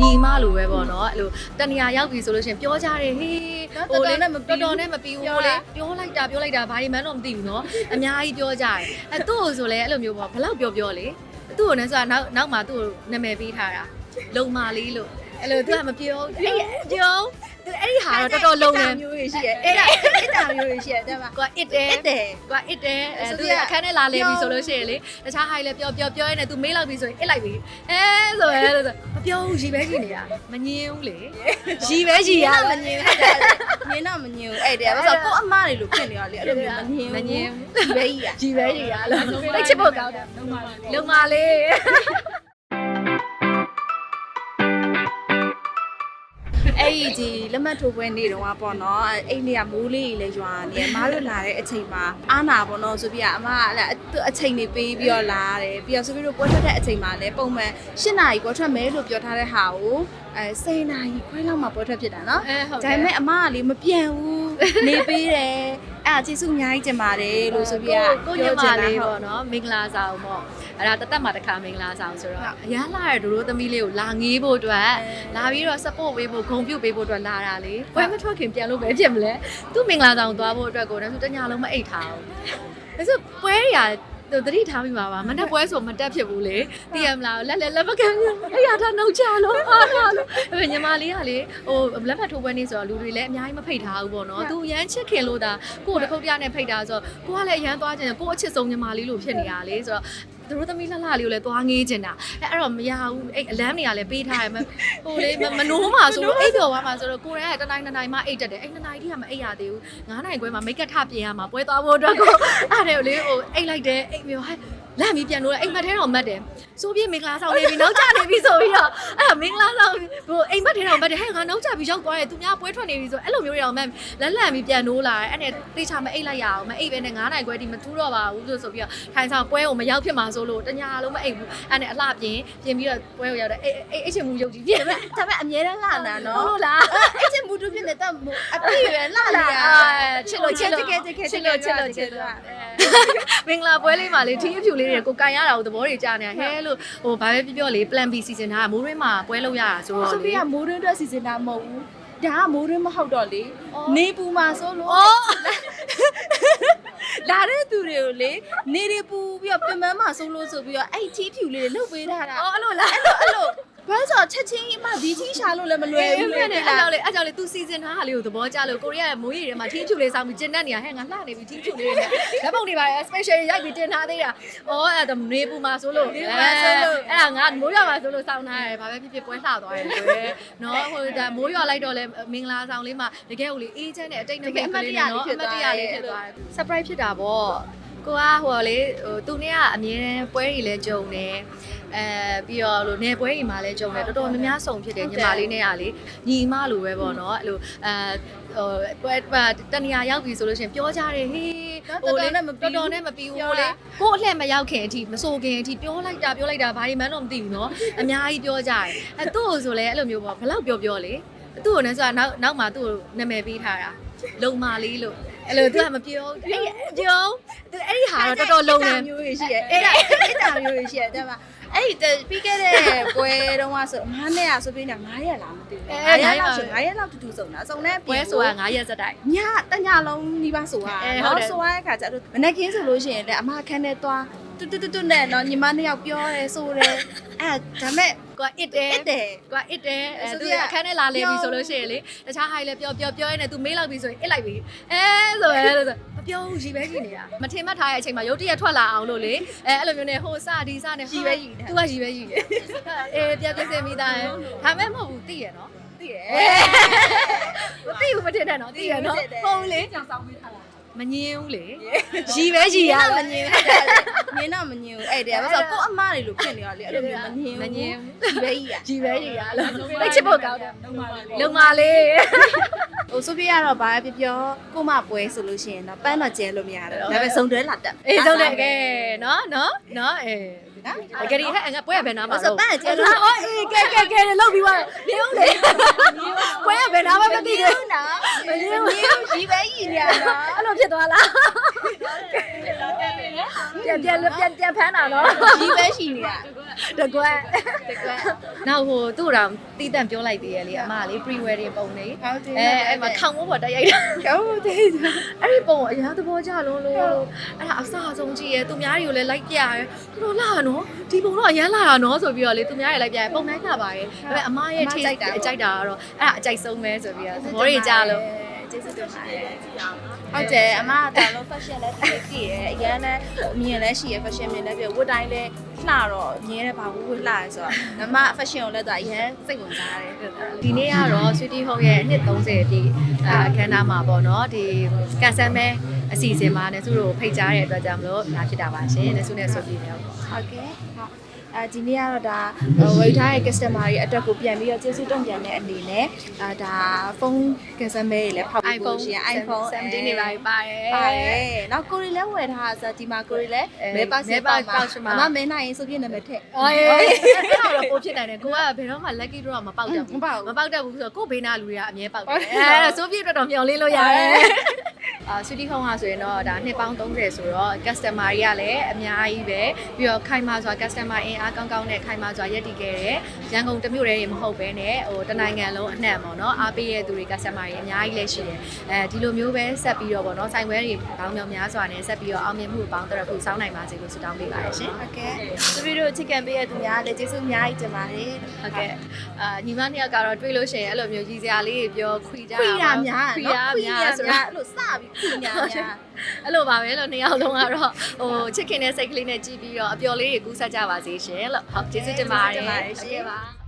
ညီမလိုပဲပေါ့နော်အဲ့လိုတနေရာရောက်ပြီဆိုလို့ရှိရင်ပြောကြတယ်ဟေးနော်တော်တော်နဲ့မပြီးဘူးတော်တော်နဲ့မပြီးဘူးပြောဟိုတာလေပြောလိုက်တာပြောလိုက်တာဘာဒီမှန်းတော့မသိဘူးနော်အများကြီးပြောကြတယ်အဲသူ့ကိုဆိုလဲအဲ့လိုမျိုးပေါ့ဘလောက်ပြောပြောလေသူ့ကိုလည်းဆိုတာနောက်နောက်မှသူ့ကိုနာမည်ပေးထားတာလုံမာလေးလို့အဲ့လိုသူကမပြောအဲ့ပြောသူ အဲ့ဒီဟာတော့တော်တော်လုံနေ မျိုးတွေရှိရဲအဲ့ဒါအဲ့ဒါမျိုးတွေရှိရဲတဲ့မှာ ကွာအစ်တယ် အဲ့တဲ့ ကွာအစ်တယ်အဲ ဆို သူ ပြီး အခန်းထဲလာလေပြီဆိုလို့ရှိရင်လေတခြားဟိုင်လည်းပြောပြောပြောရင်းနဲ့ तू မေးလိုက်ပြီဆိုရင်အစ်လိုက်ပြီအဲဆိုရဲလို့ဆိုမပြောဘူးရီပဲရီနေတာမငင်းဘူးလေရီပဲရီရ မငြင်းအဲ့ဒါငြင်းတော့မငြင်းဘူးအဲ့တဲ့ဘာလို့ကိုအမားတွေလို့ဖြစ်နေရလေအဲ့လိုမျိုးမငြင်း မငင်း ဒီပဲကြီးอ่ะ ရီပဲရီရလို့တိတ်ချစ်ဖို့ကောင်းတယ်လုံမာလေး အဲ့ဒီဒီလက်မှတ်ထိုးပွဲနေ့တုန်းကပေါ့နော်အဲ့နေကမိုးလေးကြီးလည်းရွာနေတယ်မားတို့လာတဲ့အချိန်မှာအာနာပေါ့နော်ဆိုပြီးအမကအဲ့အချိန်နေပေးပြီးတော့လာတယ်ပြီးတော့ဆိုပြီးတော့ပွဲထွက်တဲ့အချိန်မှာလည်းပုံမှန်၈နာရီပွဲထွက်မယ်လို့ပြောထားတဲ့ဟာကိုအဲ10နာရီခွဲလောက်မှပွဲထွက်ဖြစ်တာနော်အဲဟုတ်ဒါပေမဲ့အမကလေမပြန်ဘူးနေပေးတယ်အဲ့ဒါကျေးဇူးအများကြီးတင်ပါတယ်လို့ဆိုပြီးကိုညမလေးပေါ့နော်မင်္ဂလာဆောင်ပေါ့ အဲ့ဒါတသက်မှာတစ်ခါမင်္ဂလာဆောင်ဆိုတော့အရန်လာတဲ့ဒိုးသမီးလေးကိုလာငေးဖို့အတွက်လာပြီးတော့ support ပေးဖို့ဂုဏ်ပြုပေးဖို့အတွက်လာတာလေပွဲမထွက်ခင်ပြန်လို့ပဲဖြစ်မလဲသူ့မင်္ဂလာဆောင်သွားဖို့အတွက်ကိုလည်းသူတညာလုံးမအိတ်ထားဘူးဒါဆိုပွဲတွေကသူတတိထားပြီးပါပါမနဲ့ပွဲဆိုမတက်ဖြစ်ဘူးလေတည်ရမလားလက်လက်လက်ပကံအဲ့ရထားနှုတ်ချလို့အားထားလို့အဲ့ညီမလေးကလေဟိုလက်ဖက်ထိုးပွဲနေဆိုတော့လူတွေလည်းအများကြီးမဖိတ်ထားဘူးပေါ့နော်သူရမ်းချစ်ခင်လို့ဒါကိုယ်တစ်ခုတ်တရနဲ့ဖိတ်တာဆိုတော့ကိုကလည်းရမ်းသွားခြင်းကိုအချစ်ဆုံးညီမလေးလို့ဖြစ်နေရလေဆိုတော့ သူတို့သမီးလှလှလေးကိုလည်းသွားငေးချင်တာအဲအဲ့တော့မရဘူးအဲ့အလန်းတွေကလည်းပေးထားရမဟိုလေမနိုးမှာဆိုတော့အိပ်ပြော်သွားမှာဆိုတော့ကိုရဲကတနိုင်တနိုင်မှအိပ်တက်တယ်အဲ့တနိုင်တိကမအိပ်ရသေးဘူး9နိုင်ခွဲမှာမိတ်ကပ်ထပြင်ရမှာပွဲသွားဖို့အတွက်ကိုအဲ့ဒါလေဟိုအိပ်လိုက်တယ်အိပ်မျိုးဟဲ့လန့်ပြီးပြန်လို့အိမ်မက်ထဲတော့မတ်တယ်စိုးပြေမင်္ဂလာဆောင်နေပြီနောက်ကျနေပြီဆိုပြီးတော့အဲ့ဒါမင်္ဂလာဆောင်ဟိုအိမ်မက်ထဲတော့မတ်တယ်ဟဲ့ငါနောက်ကျပြီးရောက်သွားတယ်သူများပွဲထွက်နေပြီဆိုအဲ့လိုမျိုးတွေတော့မတ်လက်လန့်ပြီးပြန်နိုးလာတယ်အဲ့နဲ့တေချာမအိပ်လိုက်ရအောင်မအိပ်ပဲနဲ့9နိုင်ခွဲဒီမထူးတော့ပါဘူးလို့ဆိုပြီးတော့ထိုင်ဆောင်ပွဲကိုမရောက်ဖြစ်မှာဆိုလို့တညာလုံးမအိပ်ဘူးအဲ့နဲ့အလှပြင်ပြင်ပြီးတော့ပွဲကိုရောက်တယ်အဲ့အဲ့အချင်းမူရုပ်ကြီးပြင်ဒါပေမဲ့အမြဲတမ်းလာနာဟုတ်နော်လို့လားအဲ့ချင်းမူတူဖြစ်နေတော့အပြည့်ရလာလာချစ်လို့ချစ်လို့ချစ်လို့ချစ်လို့ချစ်လို့ချစ်လို့မင်္ဂလာပွဲလေးမှာလေထီးအဖြူလေးတွေကိုကန်ရတာကိုသဘောတွေကြားနေဟဲလို့ဟိုဘာပဲပြောပြောလေ plan B စီစဉ်ထားတာမိုးရင်းမှာပွဲလုပ်ရတာဆိုတော့ဆိုလေ ပြီးကမိုးရင်းအတွက်စီစဉ်တာမဟုတ်ဘူးဒါကမိုးရင်းမဟုတ်တော့လေအော်နေပူမှာဆိုလို့အော်လာတဲ့သူတွေကိုလေနေတွေပူပြီးတော့ပြင်ပန်းမှာဆိုလို့ဆိုပြီးတော့အဲ့ထီးဖြူလေးတွေလှုပ်ပေးထားတာ အော်အဲ့လိုလားအဲ့လိုအဲ့လို ဘာလို့ဆိုတော့ချက်ချင်းမှဒီချင်းရှာလို့လည်းမလွယ်အေးဘူးမလေင်းနဲ့အဲ့ကြောင့်လေအဲ့ကြောင့်လေ तू စီစဉ်ထားတာလေးကိုသဘောကျလို့ကိုရီးယားရဲ့မိုးရီထဲမှာထင်းဖြူလေးစောင်းပြီးကျင်းတတ်နေရဟဲ့ငါလှနေပြီထင်းဖြူလေးနဲ့လက်ပုံတွေပါ special ရိုက်ပြီးတင်ထားသေးတာ။အော်အဲ့ဒါနေပူမှာဆိုလို့အဲ့ဒါငါမိုးရွာမှာဆိုလို့စောင်းထားရတယ်ဘာပဲဖြစ်ဖြစ်ပွဲလှသွားတယ်ကွယ်။နော်ဟိုဒါမိုးရွာလိုက်တော့လဲမင်္ဂလာဆောင်လေးမှာတကယ်ကိုလေအေးချမ်းတဲ့အတိတ်နဲ့နော်အမတ်တရလေးဖြစ်သွားတယ်။ surprise ဖြစ်တာပေါ့။ကိုကဟိုလေဟိုသူနဲ့ကအမြဲတမ်းပွဲတွေလည်းကြုံတယ် အဲပြီးတော့လို့နေပွဲတွေမှာလည်းကြုံတယ်တော်တော်များများစုံဖြစ်တယ်ညီမလေးနဲ့ကလေညီမလိုပဲပေါ့နော်အဲ့လိုအဲဟိုပွဲတနေရာရောက်ပြီဆိုလို့ရှိရင်ပြောကြတယ်ဟေးတော်တော်နဲ့မပြီးဘူးဟိုလေကို့အလှည့်မရောက်ခင်အထိမဆိုခင်အထိပြောလိုက်တာပြောလိုက်တာဘာဒီမှန်းတော့မသိဘူးနော်အများကြီးပြောကြတယ်အဲသူ့ကိုဆိုလဲအဲ့လိုမျိုးပေါ့ဘလောက်ပြောပြောလေသူ့ကိုလည်းဆိုတာနောက်နောက်မှသူ့ကိုနာမည်ပေးထားတာလုံမာလေးလို့ အဲ့လိုသူကမပြောအဲ့ပြောသူအဲ့ဒီဟာတော့တော်တော်လုံနေမျိုးတွေရှိရဲအဲ့ဒါအဲ့ဒါမျိုးတွေရှိရဲတဲ့မှာအဲ့ဒီပြီးခဲ့တဲ့ပွဲတုန်းကဆို9နဲ့ရဆိုပြီးနေ9ရက်လားမသိဘူး9ရက်လောက်ဆို9ရက်လောက်တူတူစုံတာစုံတဲ့ပွဲဆိုတာ9ရက်စက်တိုက်ညတညလုံးနီးပါးဆိုရအဲဟုတ်တယ်ဆိုရတဲ့ခါကျတော့မနေ့ကင်းဆိုလို့ရှိရင်လည်းအမခန်းထဲသွားတူတူတူတူနဲ့နော်ညီမနှစ်ယောက်ပြောတယ်ဆိုတယ်အဲဒါမဲ့ ကွာအစ်တယ်အဲ့တဲ့ကွာအစ်တယ်အဲဆိုသူပြီးအခန်းထဲလာလေပြီဆိုလို့ရှိရင်လေတခြားဟိုင်လည်းပြောပြောပြောရင်းနဲ့ तू မေးလိုက်ပြီဆိုရင်အစ်လိုက်ပြီအဲဆိုရဲလို့ဆိုမပြောဘူးရီပဲကြီးနေတာမထင်မှတ်ထားတဲ့အချိန်မှာရုတ်တရက်ထွက်လာအောင်လို့လေအဲအဲ့လိုမျိုးနဲ့ဟိုစဒီစနဲ့ရီပဲရီတယ်သူကရီပဲရီတယ်အေးပြပြစင်မိသားရဲ့ဒါမဲ့မဟုတ်ဘူးသိရနော်သိရမသိဘူးမထင်နဲ့နော်သိရနော်သိတယ်ဟုတ်လေကြောင်ဆောင်ပေးထားတာ မငင်းဘူးလေရီပဲရီရမငင်းဟုတ်တယ်ငင်းတော့မငင်းဘူးအဲ့တဲ့ဘာလို့ကိုအမတွေလို့ဖြစ်နေရလေအဲ့လိုမျိုးမငင်းဘူးမငင်းဒီပဲကြီးอ่ะရီပဲရီရလို့သိချစ်ဖို့ကောင်းတယ်လုံမာလေးဟိုဆိုပြရတော့ဘာပဲပြောပြောကိုမပွဲဆိုလို့ရှိရင်တော့ပန်းတော့ကျဲလို့မရတယ်ဒါပေမဲ့စုံတွဲလာတက်အေးဆုံးတယ်ကဲနော် နော်နော်အေးနော်အကယ်ဟဲ့ငါပွဲရဘယ်နာမှာဆိုပန်းကျဲလို့အော်အေးကဲကဲကဲလောက်ပြီးသွားနေဦးလေပွဲရဘယ်နာမှာမသိသေးဘူးနော်မငင်းဘူးရီပဲကြီးနေရနော်အဲ့လိုဖြစ်သွားလားပြန်ပြန်ပြန်ပြန်ဖမ်းတာနော်ရီပဲရှိနေရတကွက်တကွ နောက်ဟိုသူ့တော်တီးတန့်ပြောလိုက်သေးရဲ့လေအမကလေ pre wedding ပုံလေးဟုတ်တယ်အဲအဲ့မှာခေါင်းမိုးပေါ်တက်ရိုက်တာဟုတ်တယ်အဲ့ဒီပုံအရာသဘောကျလုံးလို့အဲ့ဒါအဆအဆုံးကြည့်ရဲသူများတွေကိုလည်းလိုက်ပြရဲတော်တော်လာနော်ဒီပုံတော့အရန်လာတာနော်ဆိုပြီးတော့လေသူများတွေလိုက်ပြရဲပုံတိုင်းလာပါရဲ့ဒါပေမဲ့အမရဲ့ထိကြိုက်တာအကြိုက်တာကတော့အဲ့ဒါအကြိုက်ဆုံးပဲဆိုပြီးတော့သဘောတွေကြလို့ ကျေးဇူးတင်ပါတယ်ဟုတ်တယ်အမကဒါလုံး fashion လည်းသိသိရယ်အရင်လည်းအမြင်လည်းရှိရယ် fashion မြင်လည်းပြဝတ်တိုင်းလည်းလှတော့မြင်ရတဲ့ဘာဝတ်ဝတ်လှရယ်ဆိုတော့အမ fashion ကိုလည်းသူအရင်စိတ်ဝင်စားတယ်ဒီနေ့ကတော့ Sweetie Home ရဲ့နှစ်30ပြည့်အာအခမ်းအနားမှာပေါ့နော်ဒီကန်ဆယ်မဲအစီအစဉ်မှာလည်းသူတို့ဖိတ်ကြားတဲ့အတွက်ကြောင့်မလို့လာဖြစ်တာပါရှင်။နဲ့ဆုနဲ့ဆိုပြီးတယ်ပေါ့ဟုတ်ကဲ့ဟုတ် အဲဒီနေ့ကတော့ဒါဝေထားရဲ့ customer တွေအတွက်ကိုပြန်ပြီးတော့ကျေးဇူးတုံ့ပြန်တဲ့အနေနဲ့အာဒါဖုန်း customer တွေလည်းဖောက်ပြီးလို့ရှိရင် iPhone 17နေပါပြီပါတယ်ပါတယ်နောက်ကိုရီလည်းဝယ်ထားတာဆိုတော့ဒီမှာကိုရီလည်းအဲမဲပါစေပါမဲပါမှာ pouch မှာအမမဲနိုင်ရင်ဆိုပြနံပါတ်ထည့်အော်ရေအဲ့ဒါတော့ပိုဖြစ်နိုင်တယ်ကိုကဘယ်တော့မှ lucky draw မပေါက်တတ်ဘူးမပေါက်ဘူးမပေါက်တတ်ဘူးဆိုတော့ကိုဘေးနာလူတွေကအမြဲပေါက်တယ်ဟုတ်တယ်အဲ့ဒါဆိုပြည့်အတွက်တော့မျော်လင့်လို့ရတယ် အာ Sweetie Home ကဆိုရင်တော့ဒါနှစ်ပေါင်း30ဆိုတော့ customer တွေကလည်းအများကြီးပဲပြီးတော့ခိုင်မာစွာ customer အင်အားကောင်းကောင်းနဲ့ခိုင်မာစွာရပ်တည်ခဲ့တယ်ရန်ကုန်တစ်မြို့တည်းရေမဟုတ်ဘဲနဲ့ဟိုတနိုင်ငံလုံးအနှံ့ပေါ့နော်အားပေးရတဲ့သူတွေ customer တွေအများကြီးလည်းရှိတယ်အဲဒီလိုမျိုးပဲဆက်ပြီးတော့ပေါ့နော်ဆိုင်ဝဲတွေပေါင်းမြောင်များစွာနဲ့ဆက်ပြီးတော့အောင်မြင်မှုပေါင်းတော့ခုစောင်းနိုင်ပါစေလို့ဆုတောင်းပေးပါတယ်ရှင်ဟုတ်ကဲ့သူတို့ chicken ပေးရသူများလည်းကျေးဇူးအများကြီးတင်ပါတယ်ဟုတ်ကဲ့အာညီမနှစ်ယောက်ကတော့တွေ့လို့ရှိရင်အဲ့လိုမျိုးကြီးစရာလေးတွေပြောခွေကြခွေရများခွေနော်ရခွေရများများဆိုအဲ့တော့လိုစပြီးခွေများများအဲ့လိုပါပဲလို့နှစ်ယောက်လုံးကတော့ဟိုချစ်ခင်တဲ့စိတ်ကလေးနဲ့ကြည့်ပြီးတော့အပျော်လေးတွေကူးဆက်ကြပါစေရှင်လို့ဟုတ်ကျေးဇူးတင်ပါတယ်ကျေးဇူးတင်ပါတယ်ရှင်ဟုတ်ကဲ့ပါ